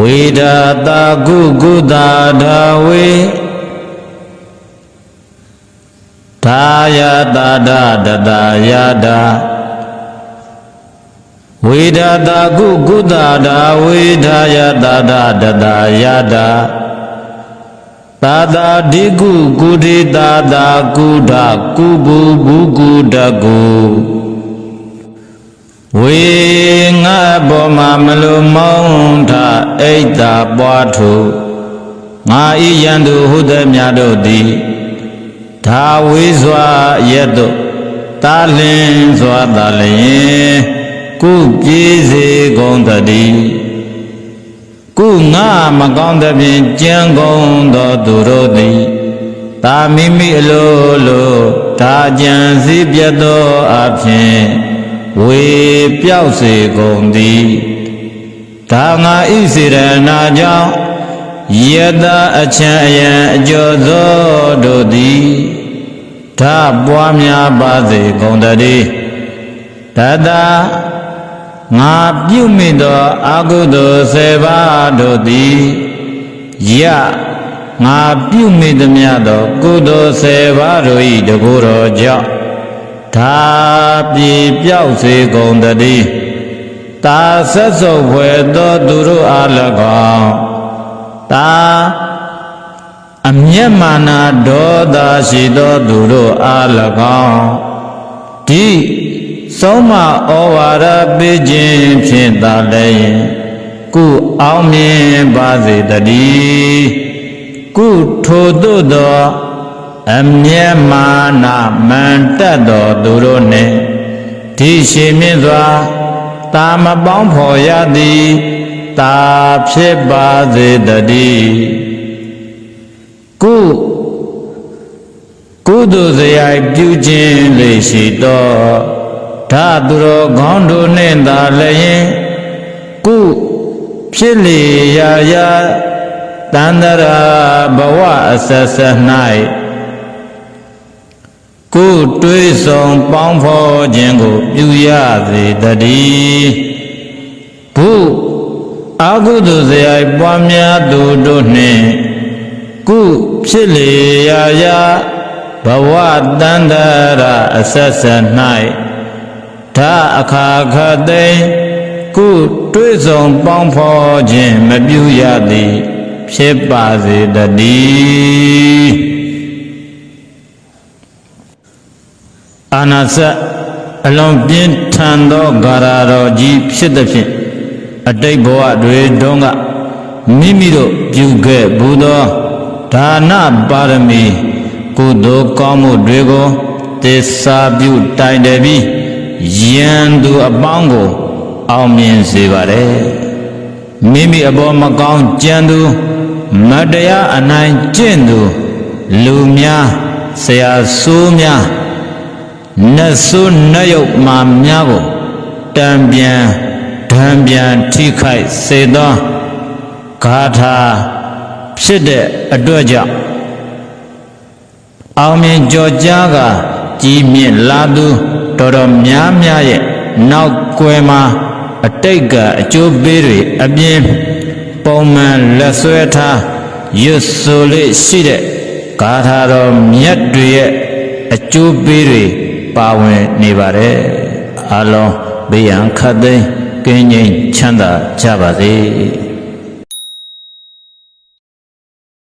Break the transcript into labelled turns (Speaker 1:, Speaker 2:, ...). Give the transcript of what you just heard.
Speaker 1: ဝေဒတာကုကုတာဓာဝေသာယတာဒတတယတာဝေဒတာကုကုတာဓာဝေသာယတာဒတတယတာသာသာဒီကုကုတိသာသာကုဒကုဘူဘူကုတကု ဝေငါဘောမှာမလိုမောင်းထအိတ်တာပွားထုငါဤယံသူဟုသည်များတို့သည်ဒါဝေးစွာရက်တို့တာလင်းစွာတာလျင်ကုပြေးစေကုန်တည်းကုငါမကောင်းသဖြင့်ကြံကုန်သောသူတို့သည်တာမိမိအလိုလိုဒါကြံစည်းပြတ်သောအဖြစ် ဝေပြောက်စေကုန်သည်ဒါငါဤစေရနာကြောင့်ယတအချံအယံအကျော်သောတို့သည်ဓာပွားများပါစေကုန်တည်းတတငါပြုမိသောအကုသိုလ်၁၀ပါးတို့သည်ယငါပြုမိသမျှသောကုသိုလ်၁၀ပါးတို့၏တကူတော်ကြောင့် ဒါပြေပြောက်စေကုန်တည်းတာဆက်စုပ်ဖွယ်သောသူတို့အား၎င်းတာအမျက်မာနာဒေါသရှိသောသူတို့အား၎င်းဒီဆုံးမဩဝါဒပေးခြင်းဖြင့်သာလည်းကုအောင်မြင်ပါစေတည်းကုထိုသို့သော အမျက်မာနာမန်တက်သောသူတို့နှင့်ဒီရှိမြင့်စွာတာမပေါင်းဖော်ရသည်တာဖြစ်ပါစေတည်းကုကုသိုလ်စရိုက်ပြုခြင်းလေရှိသောဓာသူတော်ခေါင်းတို့နှင့်သာလည်းကုဖြစ်လေရာရာတန္တရာဘဝအဆက်ဆက်၌ ကိုယ်တွေးဆောင်ပေါင်းဖော်ခြင်းကို ပြုရစေတည်းဘုအာဟုတုဇယပွားများသူတို့နှင့်ကုဖြစ်လေရာရာဘဝတန္တရာအဆက်ဆက်၌ဓာအခါခသိမ့်ကုတွေးဆောင်ပေါင်းဖော်ခြင်းမပြုရသည် ဖြစ်ပါစေတည်း အာနာစအလွန်ပြင်းထန်သောဂါရာတော်ကြီးဖြစ်သည်ဖြင့်အတိတ်ဘဝတွေတုန်းကမိမိတို့ပြုခဲ့ဘူးသောဒါနပါရမီကုသိုလ်ကောင်းမှုတွေကိုသစ္စာပြုတိုင်တယ်ပြီးယံသူအပေါင်းကို အောင်မြင်စေပါတယ်မိမိအပေါ်မကောင်းကြံသူမတရားအနိုင်ကျင့်သူလူများဆရာဆိုးများ နတ်ဆိုးနတ်ယုတ်မာများကိုတံပြန်ဓံပြန်ထိခိုက်စေသောဂါထာဖြစ်တဲ့အတွက်ကြောင့်အောင်မြင်ကြော်ကြားကကြီးမြင့်လာသူတော်တော်များများရဲ့နောက်ကွယ်မှာအတိတ်ကအကျိုးပေးတွေအပြင်းပုံမှန်လက်ဆွဲထားရွတ်ဆိုလေးရှိတဲ့ဂါထာတော်မြတ်တွေရဲ့အကျိုးပေးတွေ ပါဝင်နေပါတယ်အလုံးဘေးရန်ခတ်သိမ်းကင်းငြိမ်ချမ်းသာကြပါစေ